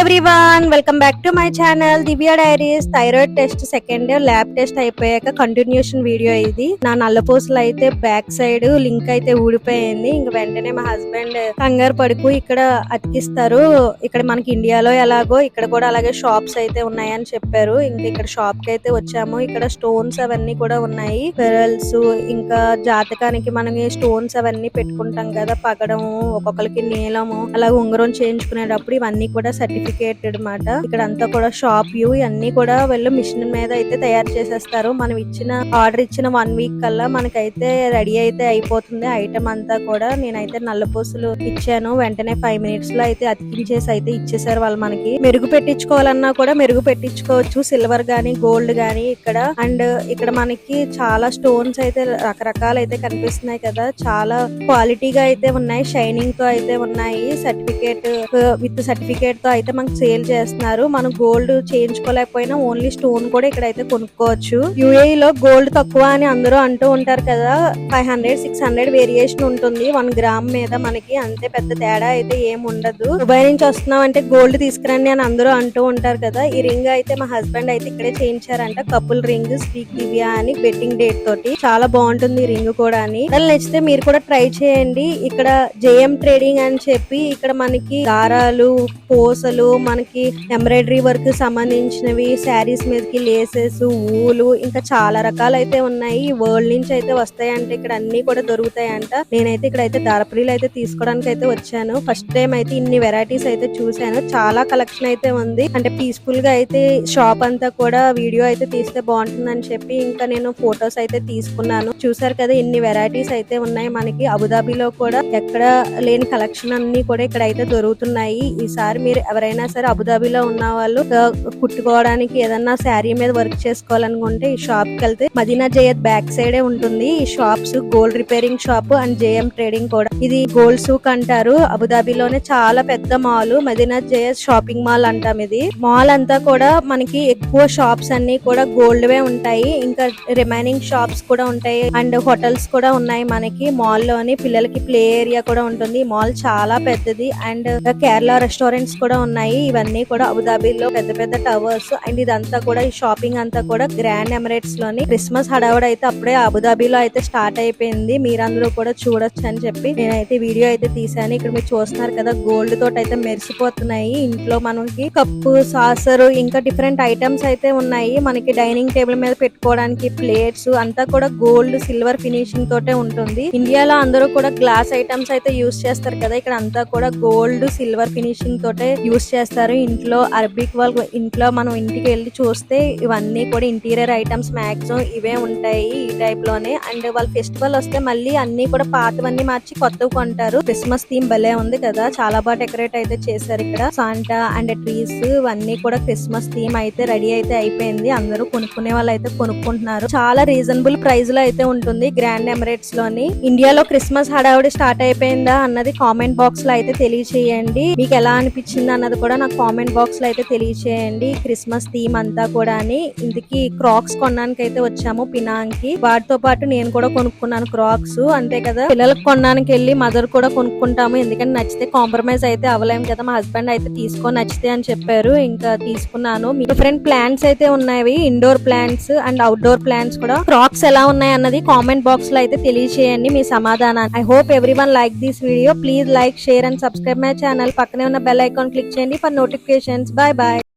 Everyone welcome back to my channel Divya diaries thyroid test second lab test అయిపోయాక continuation video ఇది. నా నల్లపూసలు అయితే back side link అయితే ఊడిపోయింది. ఇంక వెంటనే మా హస్బెండ్ కంగారు పడుకు ఇక్కడ అతికిస్తారు. ఇక్కడ మనకి ఇండియాలో ఎలాగో ఇక్కడ కూడా అలాగే షాప్స్ అయితే ఉన్నాయని చెప్పారు. ఇంకా ఇక్కడ షాప్కి అయితే వచ్చాము. ఇక్కడ స్టోన్స్ అవన్నీ కూడా ఉన్నాయి. పెరల్స్ ఇంకా జాతకానికి మనం స్టోన్స్ అవన్నీ పెట్టుకుంటాం కదా. పగడము ఒక్కొక్కరికి నీలము అలాగే ఉంగరం చేయించుకునేటప్పుడు ఇవన్నీ కూడా సర్టిఫికేటెడ్ మాట. ఇక్కడ అంతా కూడా షాప్ వ్యూ ఇవన్నీ కూడా వీళ్ళు మిషన్ మీద అయితే తయారు చేసేస్తారు. మనం ఇచ్చిన ఆర్డర్ ఇచ్చిన వన్ వీక్ కల్లా మనకైతే రెడీ అయితే అయిపోతుంది. ఐటమ్ అంతా కూడా నేనైతే నల్లపూసలు ఇచ్చాను. వెంటనే ఫైవ్ మినిట్స్లో అయితే అతికించేసి అయితే ఇచ్చేసారు వాళ్ళు మనకి. మెరుగు పెట్టించుకోవాలన్నా కూడా మెరుగు పెట్టించుకోవచ్చు. సిల్వర్ గానీ గోల్డ్ గానీ ఇక్కడ. అండ్ ఇక్కడ మనకి చాలా స్టోన్స్ అయితే రకరకాలు అయితే కనిపిస్తున్నాయి కదా. చాలా క్వాలిటీగా అయితే ఉన్నాయి. షైనింగ్తో అయితే ఉన్నాయి. సర్టిఫికేట్ విత్ సర్టిఫికేట్తో అయితే మనకు సేల్ చేస్తున్నారు. మనం గోల్డ్ చేయించుకోలేకపోయినా ఓన్లీ స్టోన్ కూడా ఇక్కడ అయితే కొనుక్కోవచ్చు. యుఏఈ లో గోల్డ్ తక్కువ అని అందరూ అంటూ ఉంటారు కదా. Five hundred six hundred variation ఉంటుంది. వన్ గ్రామ్ మీద మనకి అంతే పెద్ద తేడా అయితే ఏం ఉండదు. దుబాయ్ నుంచి వస్తున్నాం అంటే గోల్డ్ తీసుకురండి అని అందరూ అంటూ ఉంటారు కదా. ఈ రింగ్ అయితే మా హస్బెండ్ అయితే ఇక్కడే చేయించారంట. కపుల్ రింగ్ స్పీక్ దివ్య అని బెట్టింగ్ డేట్ తోటి. చాలా బాగుంటుంది ఈ రింగ్ కూడా అని. దాన్ని నచ్చితే మీరు కూడా ట్రై చేయండి. ఇక్కడ జేఎం ట్రేడింగ్ అని చెప్పి ఇక్కడ మనకి దారాలు పోసలు మనకి ఎంబ్రాయిడరీ వర్క్ సంబంధించినవి శారీస్ మీదకి లేసెస్ ఊలు ఇంకా చాలా రకాలు అయితే ఉన్నాయి వరల్డ్ నుంచి అయితే వస్తాయంటే ఇక్కడ అన్ని కూడా దొరుకుతాయంట. నేనైతే ఇక్కడ అయితే దారపురీలు అయితే తీసుకోవడానికి అయితే వచ్చాను. ఫస్ట్ టైం అయితే ఇన్ని వెరైటీస్ అయితే చూశాను. చాలా కలెక్షన్ అయితే ఉంది. అంటే పీస్ఫుల్గా అయితే షాప్ అంతా కూడా వీడియో అయితే తీస్తే బాగుంటుందని చెప్పి ఇంకా నేను ఫొటోస్ అయితే తీసుకున్నాను. చూసారు కదా ఇన్ని వెరైటీస్ అయితే ఉన్నాయి మనకి. అబుదాబిలో కూడా ఎక్కడ లేని కలెక్షన్ అన్ని కూడా ఇక్కడ అయితే దొరుకుతున్నాయి. ఈసారి మీరు ఎవరైనా సరే అబుదాబిలో ఉన్న వాళ్ళు కుట్టుకోవడానికి ఏదన్నా శారీ మీద వర్క్ చేసుకోవాలనుకుంటే ఈ షాప్కి వెళ్తే మదీనా జయద్ బ్యాక్ సైడే ఉంటుంది. ఈ shops gold repairing shop and JM trading కూడా. ఇది గోల్డ్ సూక్ అంటారు. అబుదాబిలోనే చాలా పెద్ద mall Madina Zayed shopping mall అంటాం ఇది. మాల్ అంతా కూడా మనకి ఎక్కువ షాప్స్ అన్ని కూడా గోల్డ్ వే ఉంటాయి. ఇంకా రిమైనింగ్ షాప్స్ కూడా ఉంటాయి. అండ్ హోటల్స్ కూడా ఉన్నాయి మనకి. మాల్లోని పిల్లలకి ప్లే ఏరియా కూడా ఉంటుంది. మాల్ చాలా పెద్దది. అండ్ కేరళ రెస్టారెంట్స్ కూడా ఉన్నాయి. ఇవన్నీ కూడా అబుదాబీలో పెద్ద పెద్ద టవర్స్ అండ్ ఇదంతా కూడా ఈ షాపింగ్ అంతా కూడా గ్రాండ్ ఎమరేట్స్లోని క్రిస్మస్ హడావుడు అయితే అప్పుడే అబుదాబీలో అయితే స్టార్ట్ అయిపోయింది. మీరందరూ కూడా చూడొచ్చు అని చెప్పి నేనైతే వీడియో అయితే తీసాను ఇక్కడ మీరు చూస్తున్నారు కదా గోల్డ్ తోటి అయితే మెరిసిపోతున్నాయి. ఇంట్లో మనకి కప్పు సాసర్ ఇంకా డిఫరెంట్ ఐటమ్స్ అయితే ఉన్నాయి. మనకి డైనింగ్ టేబుల్ మీద పెట్టుకోవడానికి ప్లేట్స్ అంతా కూడా గోల్డ్ సిల్వర్ ఫినిషింగ్ తోటే ఉంటుంది. ఇండియాలో అందరూ కూడా గ్లాస్ ఐటమ్స్ అయితే యూస్ చేస్తారు కదా. ఇక్కడ అంతా కూడా గోల్డ్ సిల్వర్ ఫినిషింగ్ తోటే యూస్ చేస్తారు చేస్తారు. ఇంట్లో అరబిక్ వాళ్ళు ఇంట్లో మనం ఇంటికి వెళ్ళి చూస్తే ఇవన్నీ కూడా ఇంటీరియర్ ఐటమ్స్ మ్యాక్సిమం ఇవే ఉంటాయి ఈ టైప్లోనే. అండ్ వాళ్ళ ఫెస్టివల్ వస్తే మళ్ళీ అన్ని కూడా పాతవన్నీ మార్చి కొత్తవి కొంటారు. క్రిస్మస్ థీమ్ భలే ఉంది కదా. చాలా బాగా డెకరేట్ అయితే చేశారు ఇక్కడ. సాంటా అండ్ ట్రీస్ ఇవన్నీ కూడా క్రిస్మస్ థీమ్ అయితే రెడీ అయితే అయిపోయింది. అందరూ కొనుక్కునే వాళ్ళు అయితే కొనుక్కుంటున్నారు. చాలా రీజనబుల్ ప్రైస్లో అయితే ఉంటుంది గ్రాండ్ ఎమరేట్స్లోని. ఇండియాలో క్రిస్మస్ హడావుడి స్టార్ట్ అయిపోయిందా అన్నది కామెంట్ బాక్స్లో అయితే తెలియచేయండి. మీకు ఎలా అనిపించింది అన్నది కూడా నాకు కామెంట్ బాక్స్లో అయితే తెలియచేయండి. క్రిస్మస్ థీమ్ అంతా కూడా అని ఇంతకీ క్రాక్స్ కొనడానికి అయితే వచ్చాము పినాంకి వాటితో పాటు నేను కూడా కొనుక్కున్నాను క్రాక్స్. అంతే కదా? పిల్లలకు కొనడానికి వెళ్ళి మదర్ కూడా కొనుక్కుంటాము. ఎందుకంటే నచ్చితే కాంప్రమైజ్ అయితే అవ్వలేము కదా? మా హస్బెండ్ అయితే తీసుకో నచ్చితే అని చెప్పారు. ఇంకా తీసుకున్నాను. డిఫరెంట్ ప్లాంట్స్ అయితే ఉన్నాయి indoor plants and outdoor plants కూడా. క్రాక్స్ ఎలా ఉన్నాయి అన్నది కామెంట్ బాక్స్లో అయితే తెలియచేయండి మీ సమాధానాన్ని. I hope everyone like this video please like share and subscribe my channel పక్కనే ఉన్న బెల్ ఐకాన్ క్లిక్ చేయండి. any for notifications. Bye bye.